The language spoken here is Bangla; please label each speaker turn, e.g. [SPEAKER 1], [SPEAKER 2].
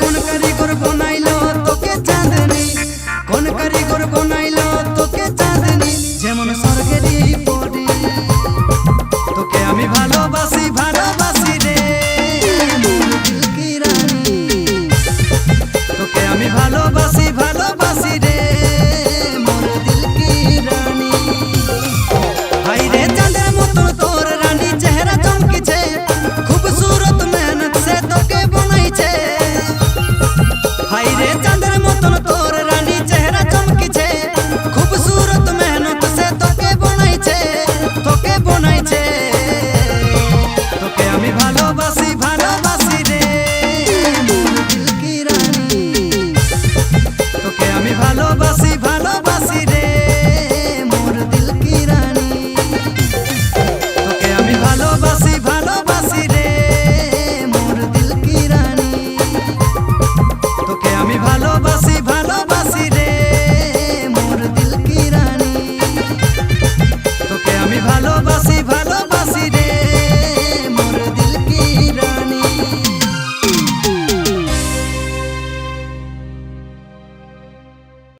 [SPEAKER 1] কোন কারিগর বনা todo